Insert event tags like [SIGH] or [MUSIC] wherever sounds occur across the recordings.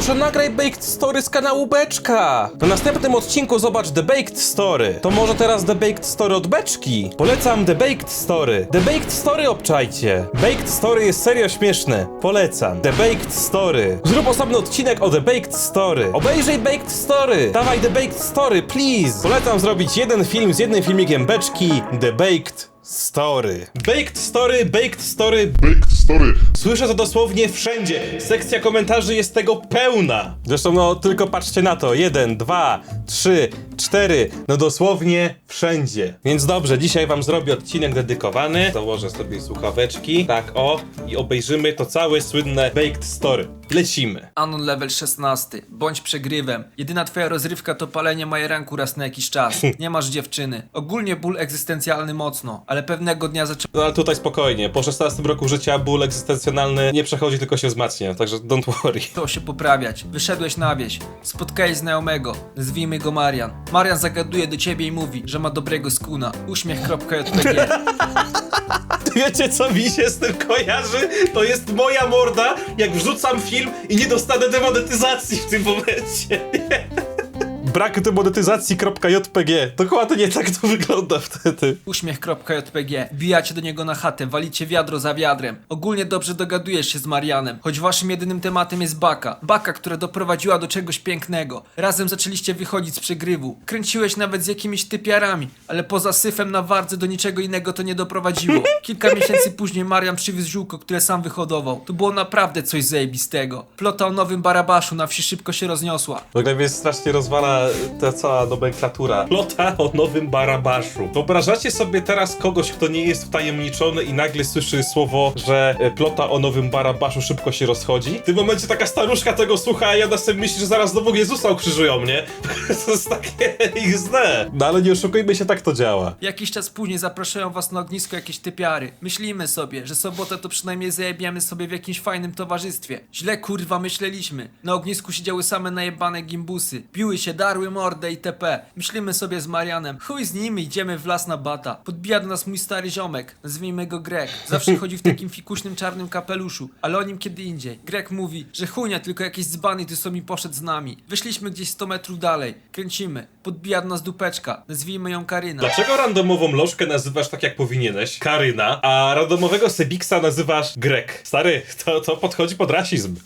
Proszę nagraj Baked Story z kanału Beczka. Na następnym odcinku zobacz The Baked Story. To może teraz The Baked Story od Beczki? Polecam The Baked Story. The Baked Story obczajcie. Baked Story jest serio śmieszne. Polecam. The Baked Story. Zrób osobny odcinek o The Baked Story. Obejrzyj Baked Story. Dawaj The Baked Story, please. Polecam zrobić jeden film z jednym filmikiem Beczki. The Baked Story. Baked Story, Baked Story, Baked Story. Słyszę to dosłownie wszędzie. Sekcja komentarzy jest tego pełna. Zresztą, no, tylko patrzcie na to. Jeden, dwa, trzy, cztery. No dosłownie wszędzie. Więc dobrze, dzisiaj wam zrobię odcinek dedykowany. Założę sobie słuchaweczki. Tak, o. I obejrzymy to całe słynne Baked Story. Lecimy. Anon level 16. Bądź przegrywem. Jedyna twoja rozrywka to palenie majeranku raz na jakiś czas. [LAUGHS] Nie masz dziewczyny. Ogólnie ból egzystencjalny mocno, ale pewnego dnia zaczął No ale tutaj spokojnie. Po 16 roku życia ból egzystencjonalny nie przechodzi, tylko się wzmacnia. Także don't worry. się poprawiać. Wyszedłeś na wieś. Spotkałeś znajomego. Nazwijmy go Marian. Marian zagaduje do ciebie i mówi, że ma dobrego skuna. Uśmiech.jpg. [LAUGHS] Wiecie co mi się z tym kojarzy? To jest moja morda, jak wrzucam film i nie dostanę demonetyzacji w tym momencie. [LAUGHS] Brak demonetyzacji.jpg. Dokładnie tak to wygląda wtedy. Uśmiech.jpg. Wbijacie do niego na chatę, walicie wiadro za wiadrem. Ogólnie dobrze dogadujesz się z Marianem, choć waszym jedynym tematem jest baka. Baka, która doprowadziła do czegoś pięknego. Razem zaczęliście wychodzić z przegrywu. Kręciłeś nawet z jakimiś typiarami, ale poza syfem na wardze do niczego innego to nie doprowadziło. [LAUGHS] Kilka miesięcy później Marian przywiózł ziółko, które sam wyhodował. To było naprawdę coś zajebistego. Plota o nowym barabaszu na wsi szybko się rozniosła. W ogóle mnie strasznie rozwala ta cała nomenklatura. Plota o nowym barabaszu. Wyobrażacie sobie teraz kogoś, kto nie jest wtajemniczony i nagle słyszy słowo, że e, plota o nowym barabaszu szybko się rozchodzi? W tym momencie taka staruszka tego słucha, a ja na sobie myśli, że zaraz znowu Jezusa ukrzyżują, nie? [LAUGHS] To jest takie XD. No ale nie oszukujmy się, tak to działa. Jakiś czas później zapraszają was na ognisko jakieś typiary. Myślimy sobie, że sobotę to przynajmniej zajebiamy sobie w jakimś fajnym towarzystwie. Źle kurwa myśleliśmy. Na ognisku siedziały same najebane gimbusy. Piły się, darły mordę itp. Myślimy sobie z Marianem, chuj z nimi, idziemy w las na bata. Podbija do nas mój stary ziomek, nazwijmy go Greg. Zawsze chodzi w takim fikuśnym czarnym kapeluszu, ale o nim kiedy indziej. Greg mówi, że chujnia, tylko jakiś dzbany ty sobie poszedł z nami. Wyszliśmy gdzieś 100 metrów dalej. Kręcimy. Podbija do nas dupeczka. Nazwijmy ją Karyna. Dlaczego randomową lożkę nazywasz tak jak powinieneś? Karyna, a randomowego Sebiksa nazywasz Grek. Stary, to, to podchodzi pod rasizm.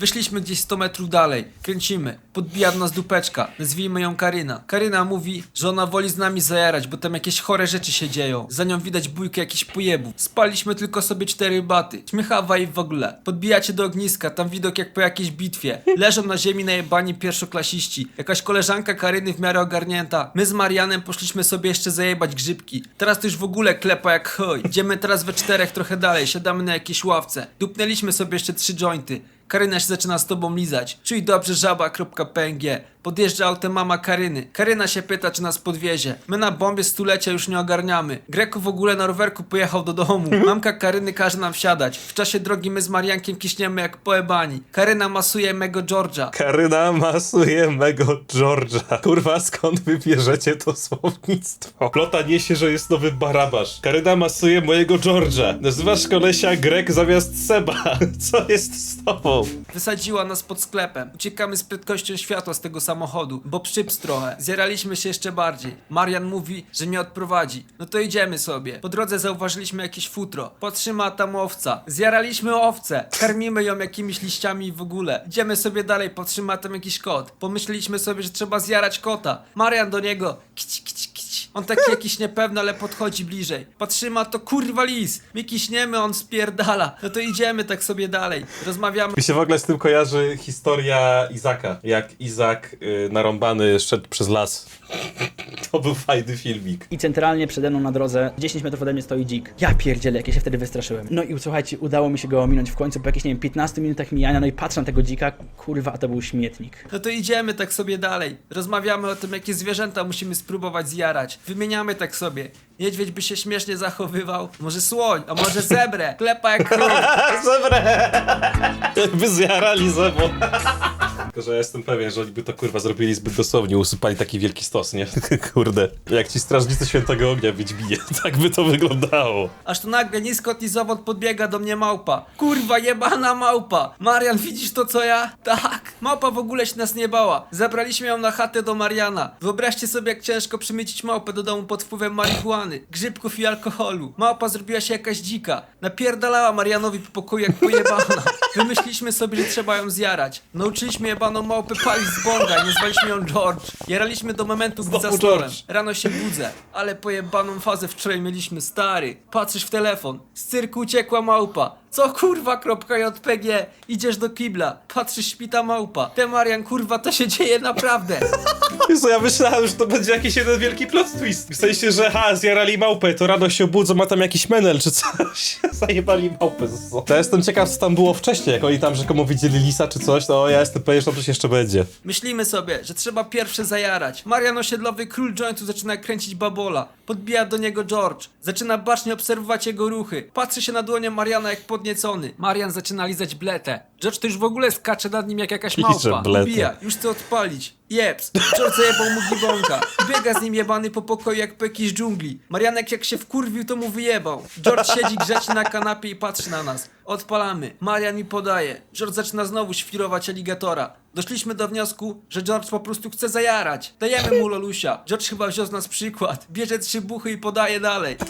Wyszliśmy gdzieś 100 metrów dalej. Kręcimy. Podbija do nas dupeczka. Nazwijmy ją Karyna. Karyna mówi, że ona woli z nami zajarać, bo tam jakieś chore rzeczy się dzieją. Za nią widać bójkę jakichś pojebów. Spaliśmy tylko sobie cztery baty. Śmiechawa i w ogóle. Podbijacie do ogniska, tam widok jak po jakiejś bitwie. Leżą na ziemi najebani pierwszoklasiści. Jakaś koleżanka Karyny w miarę ogarnięta. My z Marianem poszliśmy sobie jeszcze zajebać grzybki. Teraz to już w ogóle klepa jak chuj. Idziemy teraz we czterech trochę dalej, siadamy na jakiejś ławce. Dupnęliśmy sobie jeszcze trzy jointy. Karyna się zaczyna z tobą lizać. Czuj dobrze żaba.png. Podjeżdża autem mama Karyny. Karyna się pyta, czy nas podwiezie. My na bombie stulecia już nie ogarniamy. Greku w ogóle na rowerku pojechał do domu. Mamka Karyny każe nam wsiadać. W czasie drogi my z Mariankiem kiśniemy jak poebani. Karyna masuje mego Georgia. Karyna masuje mego George'a. Kurwa, skąd wy bierzecie to słownictwo? Plota niesie, że jest nowy barabasz. Karyna masuje mojego George'a. Nazywasz kolesia Grek zamiast Seba. [LAUGHS] Co jest z tobą? Wysadziła nas pod sklepem. Uciekamy z prędkością światła z tego samochodu, bo przyps trochę. Zjaraliśmy się jeszcze bardziej. Marian mówi, że mnie odprowadzi. No to idziemy sobie. Po drodze zauważyliśmy jakieś futro. Patrzymy, a tam owca. Zjaraliśmy owcę. Karmimy ją jakimiś liściami w ogóle. Idziemy sobie dalej, patrzymy, a tam jakiś kot. Pomyśleliśmy sobie, że trzeba zjarać kota. Marian do niego. Kici, kici, kici. On taki jakiś niepewny, ale podchodzi bliżej. Patrzymy, a to kurwa lis. My kiśniemy, on spierdala. No to idziemy tak sobie dalej. Rozmawiamy Mi się w ogóle z tym kojarzy historia Izaka. Jak Izak y, narąbany szedł przez las. [LAUGHS] To był fajny filmik. I centralnie przede mną na drodze, 10 metrów ode mnie stoi dzik. Ja pierdzielę, jak ja się wtedy wystraszyłem. No i słuchajcie, udało mi się go ominąć w końcu po jakichś, nie wiem, 15 minutach mijania, no i patrzę na tego dzika, kurwa, a to był śmietnik. No to idziemy tak sobie dalej. Rozmawiamy o tym, jakie zwierzęta musimy spróbować zjarać. Wymieniamy tak sobie. Niedźwiedź by się śmiesznie zachowywał. Może słoń, a może zebrę. Klepa jak chuj. [LAUGHS] Zebrę! By zjarali zebo. Tylko, że ja jestem pewien, że oni by to kurwa zrobili zbyt dosłownie, usypali taki wielki stos, nie? [LAUGHS] Kurde. Jak ci strażnicy świętego ognia Wiedźminie, [LAUGHS] tak by to wyglądało. Aż tu nagle niskot i zawod podbiega do mnie małpa. Kurwa, jebana małpa! Marian, widzisz to co ja? Tak. Małpa w ogóle się nas nie bała. Zabraliśmy ją na chatę do Mariana. Wyobraźcie sobie, jak ciężko przymycić małpę do domu pod wpływem marihuany, grzybków i alkoholu. Małpa zrobiła się jakaś dzika. Napierdalała Marianowi po pokoju jak pojebana. [LAUGHS] Wymyśliliśmy sobie, że trzeba ją zjarać. Nauczyliśmy jebaną małpę palić z bonga i nazwaliśmy ją George. Jaraliśmy do momentu, gdy Znowu zasnąłem. George. Rano się budzę, ale pojebaną fazę wczoraj mieliśmy, stary. Patrzysz w telefon, z cyrku uciekła małpa. Co kurwa, kropka JPG, idziesz do kibla, patrzysz, śpita małpa. Te Marian, kurwa, to się dzieje naprawdę. Jezu, ja myślałem, że to będzie jakiś jeden wielki plot twist. W sensie, że ha, zjarali małpę, to rano się budzą, ma tam jakiś menel czy coś. [LAUGHS] Zajebali małpę ze sobą. To ja jestem ciekaw, co tam było wcześniej, jak oni tam rzekomo widzieli lisa czy coś, no ja jestem pewien, że to coś jeszcze będzie. Myślimy sobie, że trzeba pierwsze zajarać. Marian osiedlowy król jointu zaczyna kręcić babola. Podbija do niego George. Zaczyna bacznie obserwować jego ruchy. Patrzy się na dłonie Mariana jak podniecony. Marian zaczyna lizać bletę. George to już w ogóle skacze nad nim jak jakaś małpa. Ubija, już chce odpalić. Jeps, George zajebał mu gibonka. Biega z nim jebany po pokoju jak po jakiejś dżungli. Marianek jak się wkurwił to mu wyjebał. George siedzi grzecznie na kanapie i patrzy na nas. Odpalamy. Marian mi podaje. George zaczyna znowu świrować aligatora. Doszliśmy do wniosku, że George po prostu chce zajarać. Dajemy mu lolusia. George chyba wziął z nas przykład. Bierze trzy buchy i podaje dalej. [LAUGHS]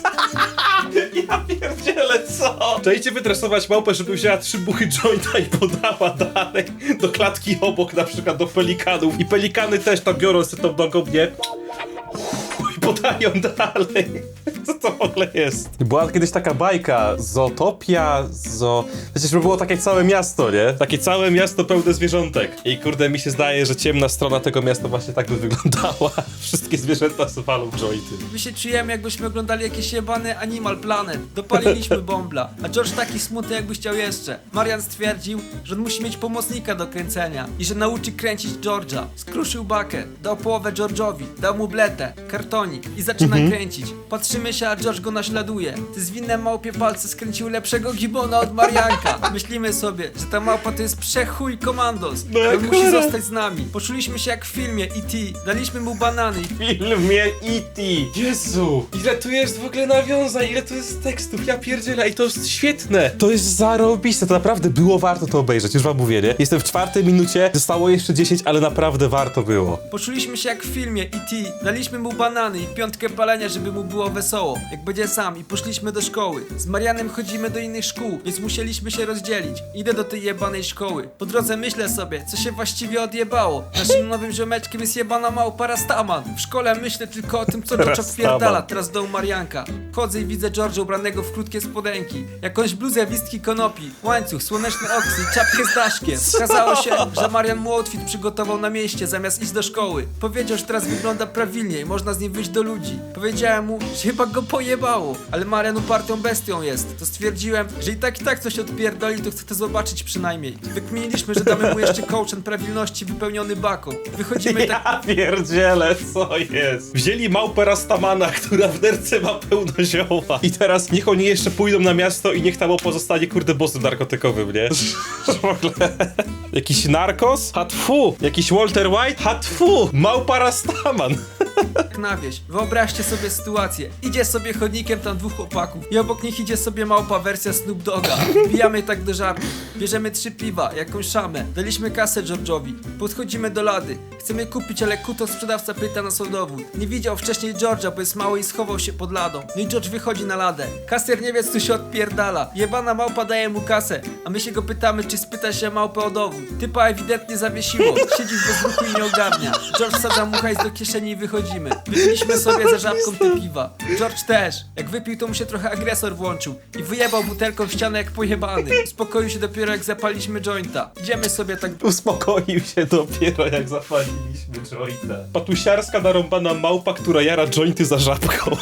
Ja pierdzielę, co? Czajcie wytresować małpę, żeby wzięła trzy buchy jointa i podała dalej do klatki obok, na przykład do pelikanów. I pelikany też tam biorą sobie tą nogą, nie? Podają dalej. Co to w ogóle jest? Była kiedyś taka bajka, Zootopia, zo... Przecież by było takie całe miasto, nie? Takie całe miasto pełne zwierzątek. I kurde, mi się zdaje, że ciemna strona tego miasta właśnie tak by wyglądała. [LAUGHS] Wszystkie zwierzęta swalą jointy. My się czujemy jakbyśmy oglądali jakieś jebane Animal Planet. Dopaliliśmy [LAUGHS] bombla. A George taki smutny jakby chciał jeszcze. Marian stwierdził, że on musi mieć pomocnika do kręcenia i że nauczy kręcić George'a. Skruszył bakę, dał połowę George'owi, dał mu bletę, kartonik i zaczyna kręcić. Patrzymy się, a George go naśladuje. Ty zwinne małpie palce skręcił lepszego gibona od Marianka. [LAUGHS] Myślimy sobie, że ta małpa to jest przechuj komandos. No No musi zostać z nami. Poczuliśmy się jak w filmie E.T. Daliśmy mu banany i filmie E.T. Jezu, ile tu jest w ogóle nawiązań, ile tu jest tekstów, ja pierdzielę i to jest świetne. To jest zarobiste, to naprawdę było warto to obejrzeć, już wam mówię, nie? Jestem w czwartej minucie, zostało jeszcze 10, ale naprawdę warto było. Poczuliśmy się jak w filmie E.T. Daliśmy mu banany i piątkę palenia, żeby mu było wesoło, jak będzie sam i poszliśmy do szkoły. Z Marianem chodzimy do innych szkół, więc musieliśmy się rozdzielić. Idę do tej jebanej szkoły. Po drodze myślę sobie, co się właściwie odjebało. Naszym nowym ziomeczkiem jest jebana małpa Rastaman. W szkole myślę tylko o tym, co Rastaman. odpierdala teraz do Marianka. Chodzę i widzę George'a ubranego w krótkie spodenki, jakąś bluzę wistki konopi, łańcuch, słoneczny oksy, czapkę z daszkiem. Okazało się, że Marian mu outfit przygotował na mieście zamiast iść do szkoły. Powiedział, że teraz wygląda prawilnie i można z nim wyjść do ludzi. Powiedziałem mu, że chyba go pojebało, ale Marian upartą bestią jest. To stwierdziłem, że i tak i tak coś odpierdoli, to chcę to zobaczyć przynajmniej. Wykminiliśmy, że damy mu jeszcze kołczan prawilności wypełniony baką. Wychodzimy [LAUGHS] tak... Ja pierdzielę, co jest? Wzięli małpę Rastamana, która w nerce ma pełno zioła. I teraz niech oni jeszcze pójdą na miasto i niech tam pozostanie kurde bossem narkotykowym, nie? [LAUGHS] w ogóle... Jakiś narkos? Hatfu! Jakiś Walter White? Hatfu! Małpa Rastaman! [LAUGHS] na wieś. Wyobraźcie sobie sytuację. Idzie sobie chodnikiem tam dwóch chłopaków i obok nich idzie sobie małpa wersja Snoop Doga. Wbijamy tak do żartu. Bierzemy trzy piwa, jakąś szamę. Daliśmy kasę George'owi. Podchodzimy do lady. Chcemy kupić, ale kuto sprzedawca pyta nas o dowód. Nie widział wcześniej George'a, bo jest mały i schował się pod ladą. No i George wychodzi na ladę. Kasier nie wie, co się odpierdala. Jebana małpa daje mu kasę, a my się go pytamy, czy spyta się małpę o dowód. Typa ewidentnie zawiesiło. Siedzi w bezruchu i nie ogarnia. George wsadza mu hajs do kieszeni i wychodzimy. Sobie za żabką te piwa. George też. Jak wypił, to mu się trochę agresor włączył i wyjebał butelką w ścianę jak pojebany. Uspokoił się dopiero jak zapaliśmy jointa. Idziemy sobie tak Uspokoił się dopiero jak zapaliliśmy jointa. Patusiarska narąbana małpa, która jara jointy za żabką.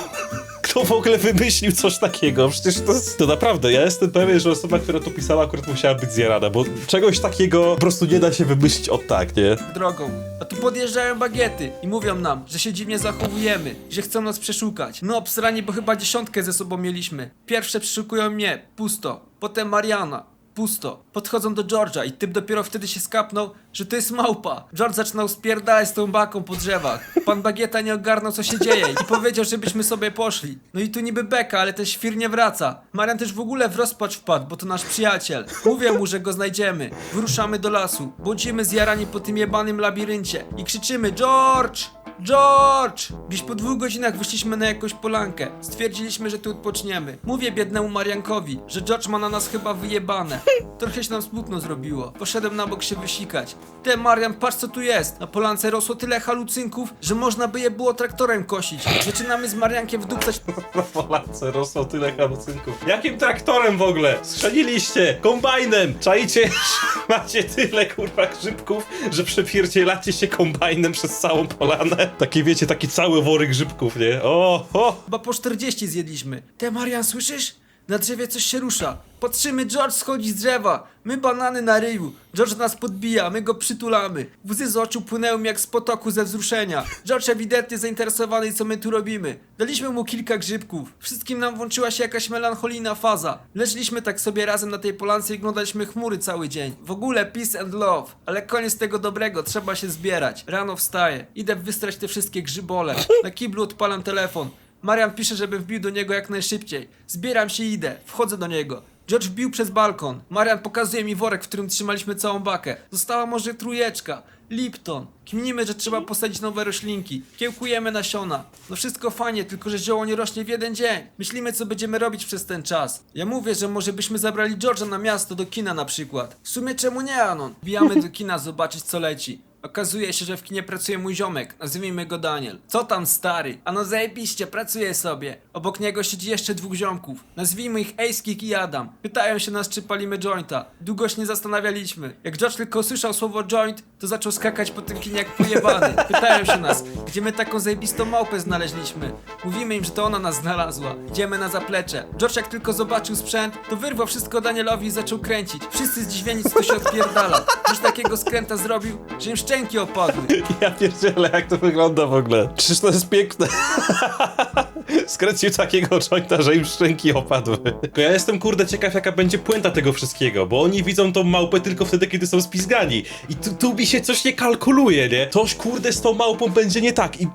Kto w ogóle wymyślił coś takiego? Przecież to, jest- to naprawdę, ja jestem pewien, że osoba, która to pisała akurat musiała być zjarana, bo czegoś takiego po prostu nie da się wymyślić od tak, nie? drogą. A tu podjeżdżają bagiety i mówią nam, że się dziwnie zachowujemy, że chcą nas przeszukać. No obsrani, bo chyba dziesiątkę ze sobą mieliśmy. Pierwsze przeszukują mnie, pusto. Potem Mariana. Pusto. Podchodzą do George'a i typ dopiero wtedy się skapnął, że to jest małpa. George zaczynał spierdalać z tą baką po drzewach. Pan Bagieta nie ogarnął co się dzieje i powiedział, żebyśmy sobie poszli. No i tu niby beka, ale ten świr nie wraca. Marian też w ogóle w rozpacz wpadł, bo to nasz przyjaciel. Mówię mu, że go znajdziemy. Wyruszamy do lasu. Błądzimy zjarani po tym jebanym labiryncie i krzyczymy George! George! Gdzieś po dwóch godzinach wyszliśmy na jakąś polankę. Stwierdziliśmy, że tu odpoczniemy. Mówię biednemu Mariankowi, że George ma na nas chyba wyjebane. [LAUGHS] Trochę się nam smutno zrobiło. Poszedłem na bok się wysikać. Ty, Marian, patrz co tu jest. Na polance rosło tyle halucynków, że można by je było traktorem kosić. Zaczynamy z Mariankiem wdupcać [LAUGHS] Na Polance rosło tyle halucynków. Jakim traktorem w ogóle? Schrzaniliście kombajnem! Czajcie, [LAUGHS] macie tyle kurwa grzybków, że przepierdzielacie się kombajnem przez całą polanę. [LAUGHS] Takie wiecie, taki cały worek grzybków, nie? O, o! Chyba po 40 zjedliśmy. Te Marian, słyszysz? Na drzewie coś się rusza. Patrzymy, George schodzi z drzewa. My banany na ryju. George nas podbija, my go przytulamy. Łzy z oczu płynęły mi jak z potoku ze wzruszenia. George ewidentnie zainteresowany, co my tu robimy. Daliśmy mu kilka grzybków. Wszystkim nam włączyła się jakaś melancholijna faza. Leżeliśmy tak sobie razem na tej polance i oglądaliśmy chmury cały dzień. W ogóle peace and love. Ale koniec tego dobrego, trzeba się zbierać. Rano wstaję. Idę wystrać te wszystkie grzybole. Na kiblu odpalam telefon. Marian pisze, żebym wbił do niego jak najszybciej. Zbieram się i idę. Wchodzę do niego. George wbił przez balkon. Marian pokazuje mi worek, w którym trzymaliśmy całą bakę. Została może trójeczka. Lipton. Kminimy, że trzeba posadzić nowe roślinki. Kiełkujemy nasiona. No wszystko fajnie, tylko że zioło nie rośnie w jeden dzień. Myślimy, co będziemy robić przez ten czas. Ja mówię, że może byśmy zabrali George'a na miasto, do kina na przykład. W sumie czemu nie, Anon? Bijamy do kina zobaczyć, co leci. Okazuje się, że w kinie pracuje mój ziomek, nazwijmy go Daniel. Co tam stary? A no zajebiście, pracuje sobie. Obok niego siedzi jeszcze dwóch ziomków. Nazwijmy ich Ejskik i Adam. Pytają się nas, czy palimy jointa. Długo się nie zastanawialiśmy. Jak George tylko usłyszał słowo joint, to zaczął skakać po tym kinie jak pojebany. Pytają się nas, gdzie my taką zajebistą małpę znaleźliśmy. Mówimy im, że to ona nas znalazła. Idziemy na zaplecze. George jak tylko zobaczył sprzęt, to wyrwał wszystko Danielowi i zaczął kręcić. Wszyscy zdziwieni, co to się odpierdala. Już takiego skręta zrobił, że im szczęki opadły. [LAUGHS] Ja pierdzielę, jak to wygląda w ogóle. Czyż to jest piękne. [LAUGHS] Skręcił takiego jointa, że im szczęki opadły. Tylko ja jestem kurde ciekaw, jaka będzie puenta tego wszystkiego, bo oni widzą tą małpę tylko wtedy, kiedy są spizgani. I tu, tu mi się coś nie kalkuluje, nie? Coś kurde z tą małpą będzie nie tak i...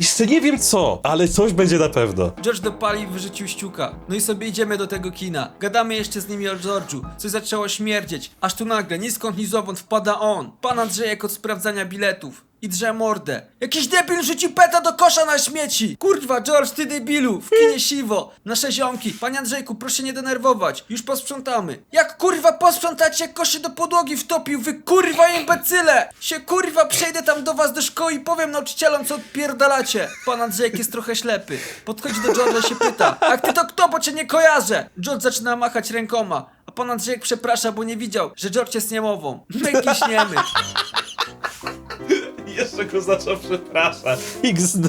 Jeszcze nie wiem co, ale coś będzie na pewno. George dopalił wyrzucił ściuka. No i sobie idziemy do tego kina. Gadamy jeszcze z nimi o George'u. Coś zaczęło śmierdzieć. Aż tu nagle, ni skąd ni zowąd wpada on. Pan Andrzejek od sprawdzania biletów. I drze mordę. Jakiś debil rzucił peta do kosza na śmieci! Kurwa, George, ty debilu! W kinie siwo! Nasze ziomki! Panie Andrzejku, proszę nie denerwować. Już posprzątamy. Jak kurwa posprzątacie, jak koszy do podłogi wtopił? Wy kurwa imbecyle! Się kurwa przejdę tam do was do szkoły i powiem nauczycielom, co odpierdalacie. Pan Andrzejek jest trochę ślepy. Podchodzi do George'a się pyta. A ty to kto, bo cię nie kojarzę? George zaczyna machać rękoma. A pan Andrzejek przeprasza, bo nie widział, że George jest niemową. My kiśniemy. Jeszcze go zaczął przepraszać. XD.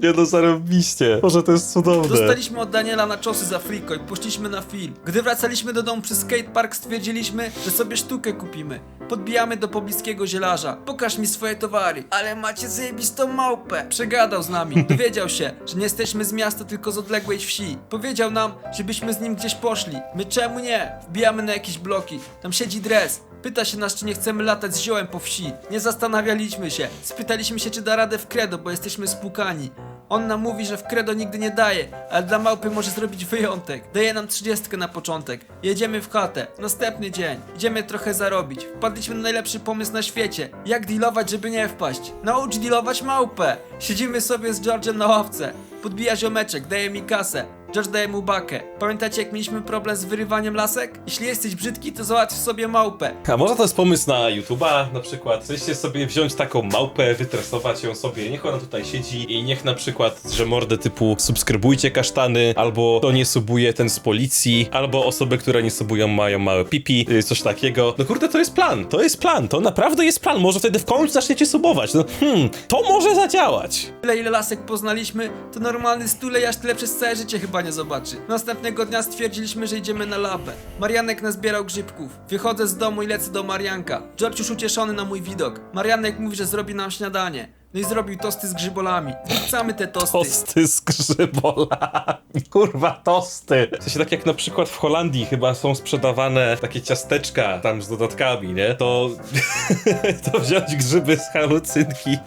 Nie no, zarobiście. Może to jest cudowne. Dostaliśmy od Daniela na czosy za friko i poszliśmy na film. Gdy wracaliśmy do domu przez skatepark stwierdziliśmy, że sobie sztukę kupimy. Podbijamy do pobliskiego zielarza. Pokaż mi swoje towary. Ale macie zajebistą małpę. Przegadał z nami. [LAUGHS] Dowiedział się, że nie jesteśmy z miasta, tylko z odległej wsi. Powiedział nam, żebyśmy z nim gdzieś poszli. My czemu nie? Wbijamy na jakieś bloki. Tam siedzi dres. Pyta się nas, czy nie chcemy latać z ziołem po wsi. Nie zastanawialiśmy się. Spytaliśmy się, czy da radę w kredo, bo jesteśmy spłukani. On nam mówi, że w kredo nigdy nie daje, ale dla małpy może zrobić wyjątek. Daje nam trzydziestkę na początek. Jedziemy w chatę. Następny dzień. Idziemy trochę zarobić. Wpadliśmy na najlepszy pomysł na świecie. Jak dealować, żeby nie wpaść? Naucz dealować małpę. Siedzimy sobie z George'em na ławce. Podbija ziomeczek, daje mi kasę. George daje mu bakę. Pamiętacie jak mieliśmy problem z wyrywaniem lasek? Jeśli jesteś brzydki, to załatw sobie małpę. A może to jest pomysł na YouTube'a na przykład? Chcecie sobie wziąć taką małpę, wytresować ją sobie, niech ona tutaj siedzi i niech na przykład, że mordę typu subskrybujcie kasztany, albo to nie subuje ten z policji, albo osoby, które nie subują mają małe pipi, y, coś takiego. No kurde, to jest plan, to jest plan, to naprawdę jest plan, może wtedy w końcu zaczniecie subować. No hmm, to może zadziałać. Tyle ile lasek poznaliśmy, to normalny stulejarz tyle przez całe życie chyba nie zobaczy. Następnego dnia stwierdziliśmy, że idziemy na labę. Marianek nazbierał grzybków. Wychodzę z domu i lecę do Marianka. George już ucieszony na mój widok. Marianek mówi, że zrobi nam śniadanie. No i zrobił tosty z grzybolami. Wrzucamy te tosty. Tosty z grzybolami. Kurwa, tosty. W sensie tak jak na przykład w Holandii chyba są sprzedawane takie ciasteczka tam z dodatkami, nie? To, [LAUGHS] to wziąć grzyby z halucynki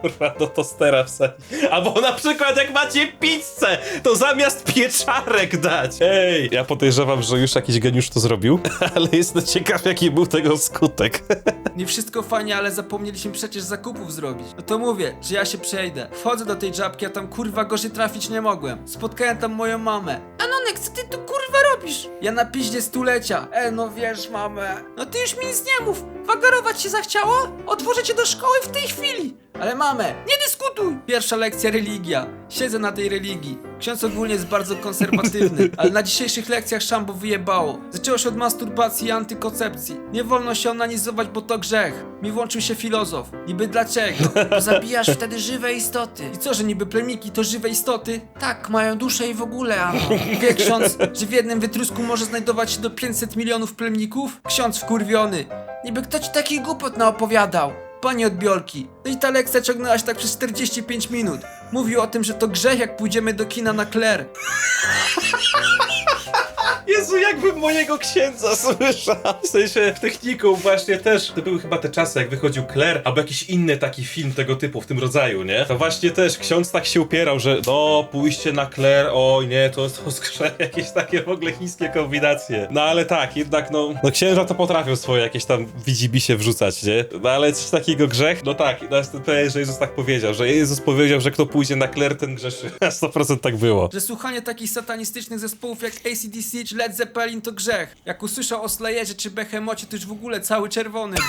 kurwa do tostera wsadzić. Albo na przykład jak macie pizzę, to zamiast pieczarek dać. Ej, ja podejrzewam, że już jakiś geniusz to zrobił, [LAUGHS] ale jestem ciekaw jaki był tego skutek. [LAUGHS] Nie wszystko fajnie, ale zapomnieliśmy przecież zakupów zrobić. No to mówię, że ja się przejdę. Wchodzę do tej żabki, a tam kurwa gorzej trafić nie mogłem. Spotkałem tam moją mamę. Anonek, co ty tu kurwa robisz? Ja na piździe stulecia. E, no wiesz, mamę. No ty już mi nic nie mów. Wagarować się zachciało? Otworzę cię do szkoły w tej chwili. Ale mamę, nie dyskutuj! Pierwsza lekcja religia. Siedzę na tej religii. Ksiądz ogólnie jest bardzo konserwatywny, [LAUGHS] ale na dzisiejszych lekcjach szambo wyjebało. Zaczęło się od masturbacji i antykoncepcji. Nie wolno się onanizować, bo to grzech. Mi włączył się filozof. Niby dlaczego? Bo [LAUGHS] zabijasz wtedy żywe istoty. I co, że niby plemniki to żywe istoty? Tak, mają duszę i w ogóle, ano. [LAUGHS] Wie ksiądz, że w jednym wytrusku może znajdować się do 500 milionów plemników? Ksiądz wkurwiony. Niby kto ci takich głupot naopowiadał? Pani odbiorki. No i ta lekcja ciągnęła się tak przez 45 minut. Mówił o tym, że to grzech, jak pójdziemy do kina na Claire. [LAUGHS] Jezu, jakbym mojego księdza słyszał. W sensie w technikum właśnie też. To były chyba te czasy, jak wychodził Claire, albo jakiś inny taki film tego typu, w tym rodzaju, nie? To właśnie też ksiądz tak się upierał, że no, pójście na Claire, oj nie, to to skrzę [LAUGHS] jakieś takie w ogóle chińskie kombinacje. No ale tak, jednak no, no księża to potrafią swoje jakieś tam widzibisie wrzucać, nie? No ale coś takiego grzech? No tak, no jestem pewien, że Jezus tak powiedział, że Jezus powiedział, że kto pójdzie na Claire, ten grzeszy. [LAUGHS] 100% tak było. Że słuchanie takich satanistycznych zespołów jak ACDC czy Led Zeppelin to grzech. Jak usłyszał o Slayerze czy Behemocie, to już w ogóle cały czerwony. [LAUGHS]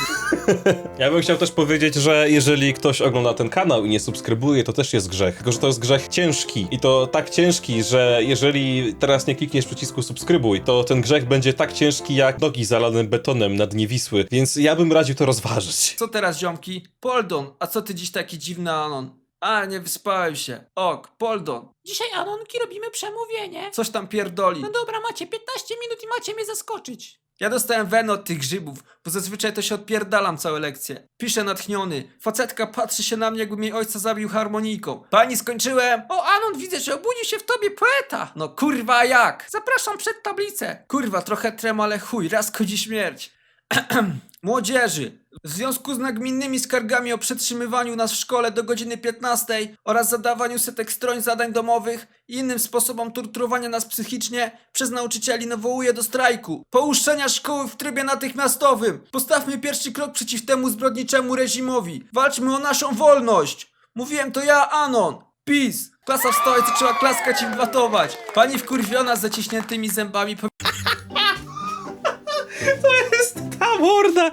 Ja bym chciał też powiedzieć, że jeżeli ktoś ogląda ten kanał i nie subskrybuje, to też jest grzech. Tylko, że to jest grzech ciężki. I to tak ciężki, że jeżeli teraz nie klikniesz przycisku subskrybuj, to ten grzech będzie tak ciężki jak nogi zalane betonem na dnie Wisły. Więc ja bym radził to rozważyć. Co teraz, ziomki? Poldon, a co ty dziś taki dziwny Anon? A, nie wyspałem się. Ok, Poldon. Dzisiaj Anonki robimy przemówienie. Coś tam pierdoli. No dobra, macie 15 minut i macie mnie zaskoczyć. Ja dostałem wenę od tych grzybów, bo zazwyczaj to się odpierdalam całe lekcje. Piszę natchniony. Facetka patrzy się na mnie, jakby mi ojca zabił harmoniką. Pani, skończyłem! O, Anon, widzę, że obudził się w tobie poeta! No kurwa, jak? Zapraszam przed tablicę. Kurwa, trochę trem, ale chuj, raz kodzi śmierć. [CLEARS THROAT] Młodzieży, w związku z nagminnymi skargami o przetrzymywaniu nas w szkole do godziny 15 oraz zadawaniu setek stroń zadań domowych i innym sposobom torturowania nas psychicznie przez nauczycieli nawołuję do strajku. Pouszczenia szkoły w trybie natychmiastowym. Postawmy pierwszy krok przeciw temu zbrodniczemu reżimowi. Walczmy o naszą wolność. Mówiłem to ja, Anon. Peace. Klasa wstała i zaczęła klaskać i watować. Pani wkurwiona z zaciśniętymi zębami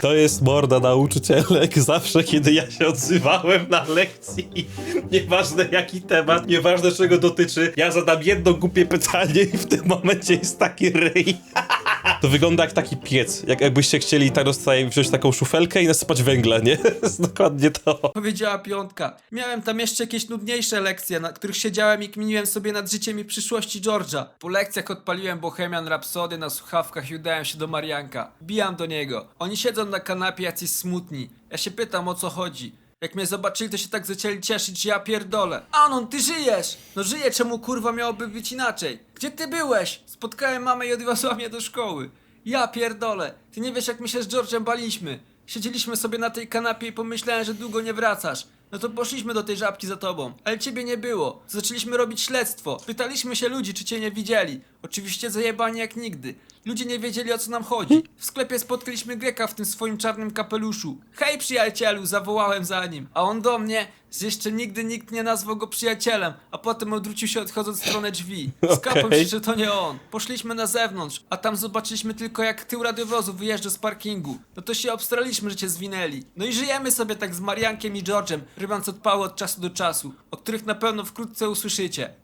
To jest morda nauczycielek. [LAUGHS] Zawsze, kiedy ja się odzywałem na lekcji, nieważne jaki temat, nieważne czego dotyczy, ja zadam jedno głupie pytanie i w tym momencie jest taki ryj. [LAUGHS] To wygląda jak taki piec. Jak jakbyście chcieli tak tutaj wziąć taką szufelkę i nasypać węgla, nie? [LAUGHS] Jest dokładnie to. Powiedziała piątka. Miałem tam jeszcze jakieś nudniejsze lekcje, na których siedziałem i kminiłem sobie nad życiem i przyszłości George'a. Po lekcjach odpaliłem Bohemian Rhapsody na słuchawkach i udałem się do Marianka. Bijam do niego. Oni siedzą na kanapie jacyś smutni. Ja się pytam o co chodzi. Jak mnie zobaczyli, to się tak zaczęli cieszyć, że ja pierdolę. Anon, ty żyjesz! No żyję, czemu kurwa miałoby być inaczej? Gdzie ty byłeś? Spotkałem mamę i odwiozła mnie do szkoły. Ja pierdolę. Ty nie wiesz, jak my się z George'em baliśmy. Siedzieliśmy sobie na tej kanapie i pomyślałem, że długo nie wracasz. No to poszliśmy do tej żabki za tobą, ale ciebie nie było. Zaczęliśmy robić śledztwo. Pytaliśmy się ludzi, czy cię nie widzieli. Oczywiście zajebani jak nigdy. Ludzie nie wiedzieli o co nam chodzi. W sklepie spotkaliśmy Greka w tym swoim czarnym kapeluszu. Hej przyjacielu, zawołałem za nim. A on do mnie, że jeszcze nigdy nikt nie nazwał go przyjacielem, a potem odwrócił się odchodząc w stronę drzwi. Skapłem Okej. się, że to nie on. Poszliśmy na zewnątrz, a tam zobaczyliśmy tylko jak tył radiowozu wyjeżdża z parkingu. No to się obstraliśmy, że cię zwinęli. No i żyjemy sobie tak z Mariankiem i George'em, rybąc odpały od czasu do czasu, o których na pewno wkrótce usłyszycie.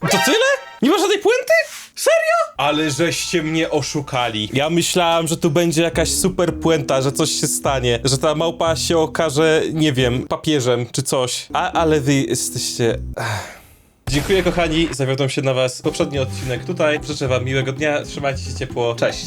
To tyle? Nie ma żadnej puenty? Serio? Ale żeście mnie oszukali. Ja myślałem, że tu będzie jakaś super puenta, że coś się stanie, że ta małpa się okaże, nie wiem, papieżem czy coś. A, ale wy jesteście... Ech. Dziękuję kochani, zawiodłem się na was poprzedni odcinek tutaj. Życzę wam miłego dnia, trzymajcie się ciepło, cześć.